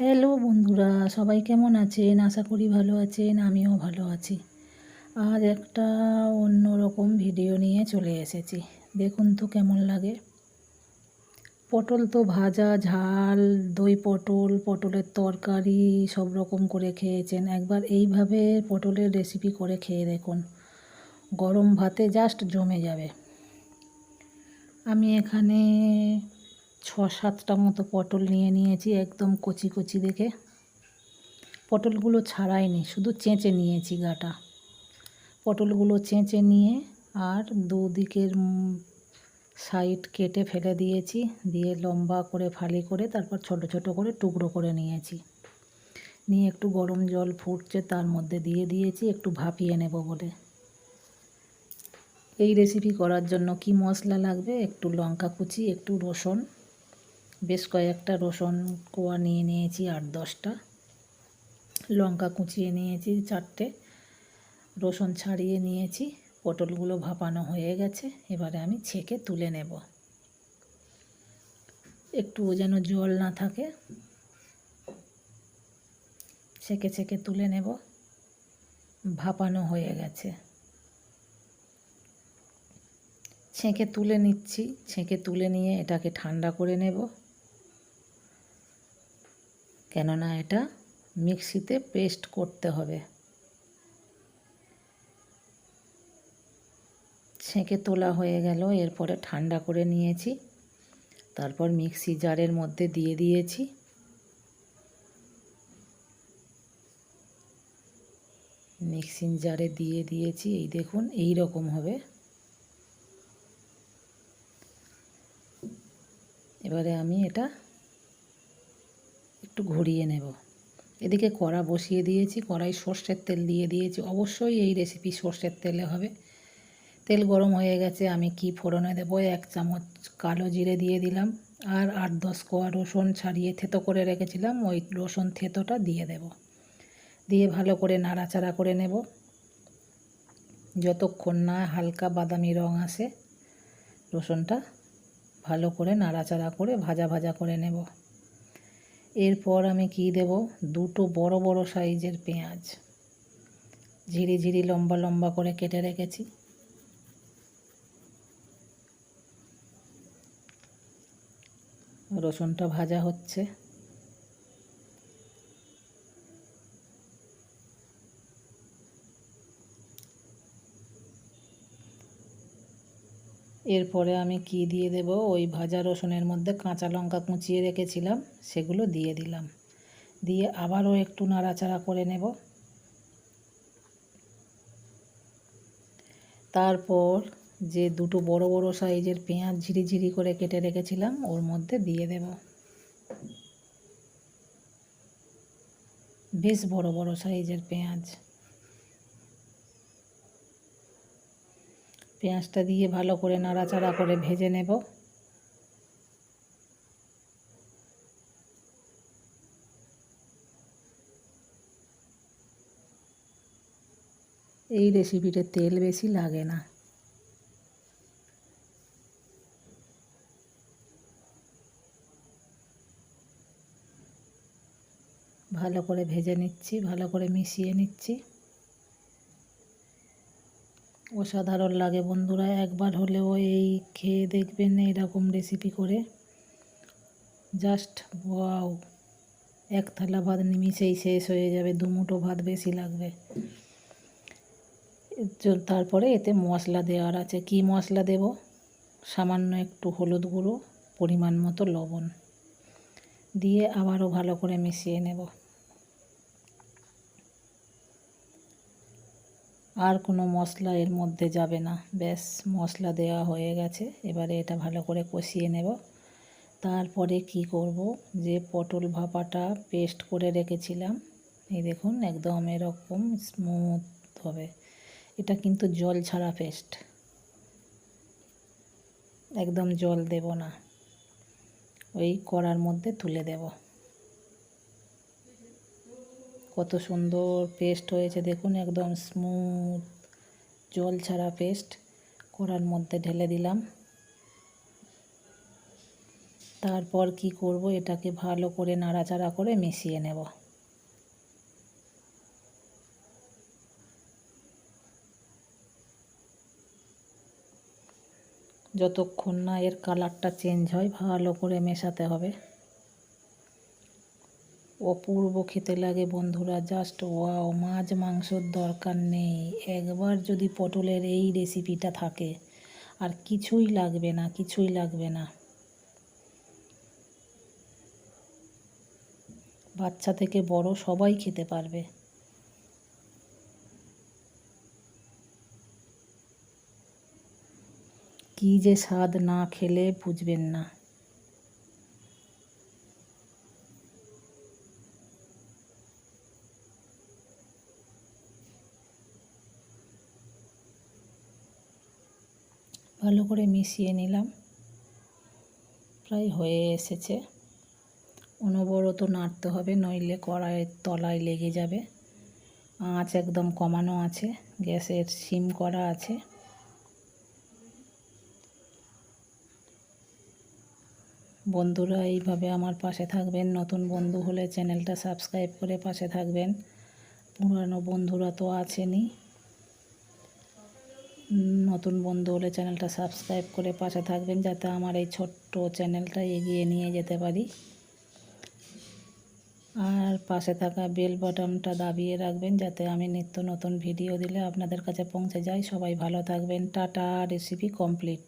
Hello বন্ধুরা, সবাই কেমন আছেন? আশা করি ভালো আছেন, আমিও ভালো আছি। আজ একটা অন্য রকম ভিডিও নিয়ে চলে এসেছি। দেখুন তো কেমন লাগে। পটল তো ভাজা, ঝাল, দই পটল, পটলের তরকারি, সব রকম করে খেয়েছেন। একবার এইভাবে পটলের রেসিপি করে খেয়ে দেখুন। গরম ভাতে জাস্ট জমে যাবে। আমি এখানে ছ সাতটা মতো পটল নিয়ে নিয়েছি একদম কচি কচি দেখে। পটলগুলো ছাড়াইনি, শুধু চেঁচে নিয়েছি গাটা। পটলগুলো চেঁচে নিয়ে আর দুদিকের সাইড কেটে ফেলে দিয়েছি, দিয়ে লম্বা করে ফালি করে তারপর ছোট ছোট করে টুকরো করে নিয়েছি। নিয়ে একটু গরম জল ফুটছে, তার মধ্যে দিয়ে দিয়েছি, একটু ভাপিয়ে নেব বলে। এই রেসিপি করার জন্য কি মশলা লাগবে? একটু লঙ্কা কুচি, একটু রসুন বেশ কয়েকটা রসুন কোয়া নিয়ে নিয়েছি, আট দশটা। লঙ্কা কুচিয়ে নিয়েছি চারটে। রসুন ছাড়িয়ে নিয়েছি, পটলগুলো ভাপানো হয়ে গেছে, এবারে আমি ছেঁকে তুলে নেব। একটু যেন জল না থাকে। ছেঁকে ছেঁকে তুলে নেব। ভাপানো হয়ে গেছে। ছেঁকে তুলে নিচ্ছি। ছেঁকে তুলে নিয়ে এটাকে ঠান্ডা করে নেব। কেননা এটা মিক্সিতে পেস্ট করতে হবে। ছেঁকে তোলা হয়ে গেল, এরপরে ঠান্ডা করে নিয়েছি। তারপর মিক্সি জারের মধ্যে দিয়ে দিয়েছি। মিক্সিং জারে দিয়ে দিয়েছি, এই দেখুন, এই রকম হবে। এবারে আমি এটা একটু ঘুরিয়ে নেব। এদিকে কড়া বসিয়ে দিয়েছি, কড়াই সর্ষের তেল দিয়ে দিয়েছি। অবশ্যই এই রেসিপি সর্ষের তেলে হবে। তেল গরম হয়ে গেছে, আমি কি ফোড়নে দেবো? এক চামচ কালো জিরে দিয়ে দিলাম আর আট দশ কোয়া রসুন ছাড়িয়ে থেতো করে রেখেছিলাম, ওই রসুন থেতোটা দিয়ে দেব। দিয়ে ভালো করে নাড়াচাড়া করে নেব। যতক্ষণ না হালকা বাদামি রং আসে, রসুনটা ভালো করে নাড়াচাড়া করে ভাজা ভাজা করে নেব। এরপর আমি কি দেব? দুটো বড় বড় সাইজের পেঁয়াজ। ঝিরি ঝিরি লম্বা লম্বা করে কেটে রেখেছি। রসুনটা ভাজা হচ্ছে। এরপরে আমি কি দিয়ে দেব? ওই ভাজা রসুনের মধ্যে কাঁচা লঙ্কা কুচিয়ে রেখেছিলাম, সেগুলো দিয়ে দিলাম। দিয়ে আবারও একটু নাড়াচাড়া করে নেব। তারপর যে দুটো বড় বড় সাইজের পেঁয়াজ ঝিরিঝিরি করে কেটে রেখেছিলাম, ওর মধ্যে দিয়ে দেব। বেশ বড় বড় সাইজের পেঁয়াজ। পেঁয়াজটা দিয়ে ভালো করে নাড়াচাড়া করে ভেজে নেব। এই রেসিপিতে তেল বেশি লাগে না। ভালো করে ভেজে নিচ্ছি, ভালো করে মিশিয়ে নিচ্ছি। অসাধারণ লাগে বন্ধুরা, একবার হলেও এই খেয়ে দেখবেন এরকম রেসিপি করে। জাস্ট ওয়াও এক থালা ভাত নিমিশেই শেষ হয়ে যাবে দুমুটো ভাত বেশি লাগবে। তারপরে এতে মশলা দেওয়ার আছে। কি মশলা দেব? সামান্য একটু হলুদ গুঁড়ো, পরিমাণ মতো লবণ। দিয়ে আবারও ভালো করে মিশিয়ে নেব। আর কোনো মশলা এর মধ্যে যাবে না। ব্যাস, মশলা দেওয়া হয়ে গেছে। এবারে এটা ভালো করে কষিয়ে নেব। তারপরে কি করব? যে পটল ভাপাটা পেস্ট করে রেখেছিলাম, এই দেখুন একদম এরকম স্মুথ হবে। এটা কিন্তু জল ছাড়া পেস্ট একদম জল দেব না। ওই কড়ার মধ্যে তুলে দেব। কত সুন্দর পেস্ট হয়েছে, দেখুন একদম স্মুথ জল ছাড়া পেস্ট কড়ার মধ্যে ঢেলে দিলাম। তারপর কি করব, এটাকে ভালো করে নাড়াচাড়া করে মিশিয়ে নেব। যতক্ষণ না এর কালারটা চেঞ্জ হয়, ভালো করে মেশাতে হবে। অপূর্ব খেতে লাগে বন্ধুরা জাস্ট ওয়াও মাছ মাংসর দরকার নেই। একবার যদি পটলের এই রেসিপিটা থাকে, আর কিছুই লাগবে না, কিছুই লাগবে না। বাচ্চা থেকে বড় সবাই খেতে পারবে। কি যে স্বাদ না খেলে বুঝবেন না। ভালো করে মিশিয়ে নিলাম। প্রায় হয়ে এসেছে। অনবরত নাড়তে হবে, নইলে কড়াইয়ের তলায় লেগে যাবে। আঁচ একদম কমানো আছে, গ্যাসের সিম করা আছে। বন্ধুরা, এইভাবে আমার পাশে থাকবেন। নতুন বন্ধু হলে চ্যানেলটা সাবস্ক্রাইব করে পাশে থাকবেন। পুরানো বন্ধুরা তো আছেনই। নতুন বন্ধু হলে চ্যানেলটা সাবস্ক্রাইব করে পাশে থাকবেন যাতে আমার এই ছোট্ট চ্যানেলটা এগিয়ে নিয়ে যেতে পারি। আর পাশে থাকা বেল বাটনটা দাবিয়ে রাখবেন যাতে আমি নিত্য নতুন ভিডিও দিলে আপনাদের কাছে পৌঁছে যাই। সবাই ভালো থাকবেন। Tata, recipe complete.